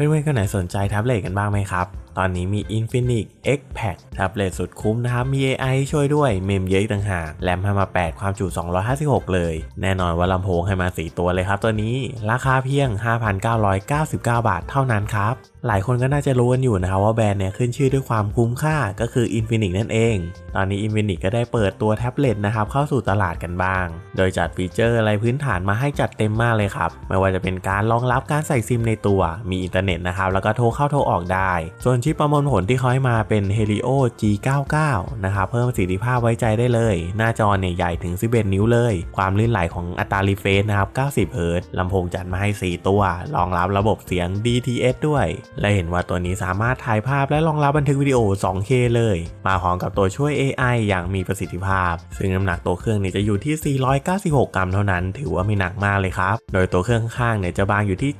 เพื่อนๆคนไหนสนใจแท็บเล็ตกันบ้างไหมครับ ตอนนี้มี Infinix X Pack แท็บเล็ตสุดคุ้มนะครับ มี AI ช่วยด้วย เมมเยอะต่างหาก แรมให้มา 8 ความจุ 256 เลย แน่นอนว่าลำโพงให้มา 4 ตัวเลยครับตัวนี้ ราคาเพียง 5,999 บาทเท่านั้นครับ หลายคนก็น่าจะรู้กันอยู่นะครับว่าแบรนด์เนี่ยขึ้นชื่อด้วยความคุ้มค่าก็คือ Infinix นั่นเอง ตอนนี้ Infinix ก็ได้เปิดตัวแท็บเล็ตนะครับเข้าสู่ตลาดกันบ้าง โดยจัดฟีเจอร์อะไรพื้นฐานมาให้จัดเต็มมากเลยครับ ไม่ว่าจะเป็นการรองรับการใส่ซิมในตัว มีอินเทอร์เน็ตนะครับ แล้วก็โทรเข้าโทรออกได้ ส่วนชิปประมวลผลที่เขาให้มาเป็น Helio G99 นะครับ เพิ่มประสิทธิภาพไว้ใจได้เลย หน้าจอเนี่ยใหญ่ถึง 11 นิ้วเลย ความลื่นไหลของอัตรารีเฟรชนะครับ 90 เฮิรตซ์ลำโพงจัดมาให้ 4 ตัว รองรับระบบเสียง DTS ด้วย และเห็นว่าตัวนี้สามารถถ่ายภาพและรองรับบันทึกวิดีโอ 2K เลย มาพร้อมกับตัวช่วย AI อย่างมีประสิทธิภาพ ซึ่งน้ำหนักตัวเครื่องเนี่ยจะอยู่ที่ 496 กรัมเท่านั้น ถือว่าไม่หนักมากเลยครับ โดยตัวเครื่องข้างเนี่ยจะบางอยู่ที่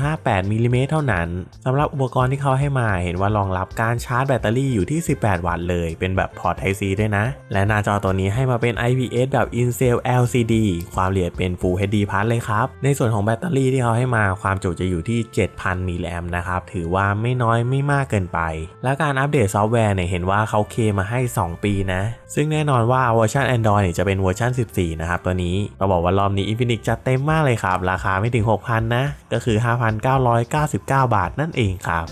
7.58มิลลิเมตรเท่านั้นสำหรับอุปกรณ์ที่เขาให้มาเห็นว่ารองรับการชาร์จแบตเตอรี่อยู่ที่ 18 วัตต์เลย เป็นแบบพอร์ต Type C ด้วยนะ และหน้าจอตัวนี้ให้มาเป็น IPS แบบ InCell LCD ความละเอียดเป็น Full HD Plus เลยครับ ในส่วนของแบตเตอรี่ที่เขาให้มาความจุจะอยู่ที่ 7,000 มิลลิแอมป์นะครับ ถือว่าไม่น้อยไม่มากเกินไป และการอัปเดตซอฟต์แวร์เนี่ยเห็นว่าเขาเคมมาให้ 2 ปีนะ ซึ่งแน่นอนว่าเวอร์ชัน Android เนี่ยจะเป็นเวอร์ชัน 14 นะครับตัวนี้เราบอกว่ารอบนี้ Infinix จัดเต็มมากเลยครับ ราคาไม่ถึง 6,000 นะ ก็คือ 5,999บาทนั่นเองครับ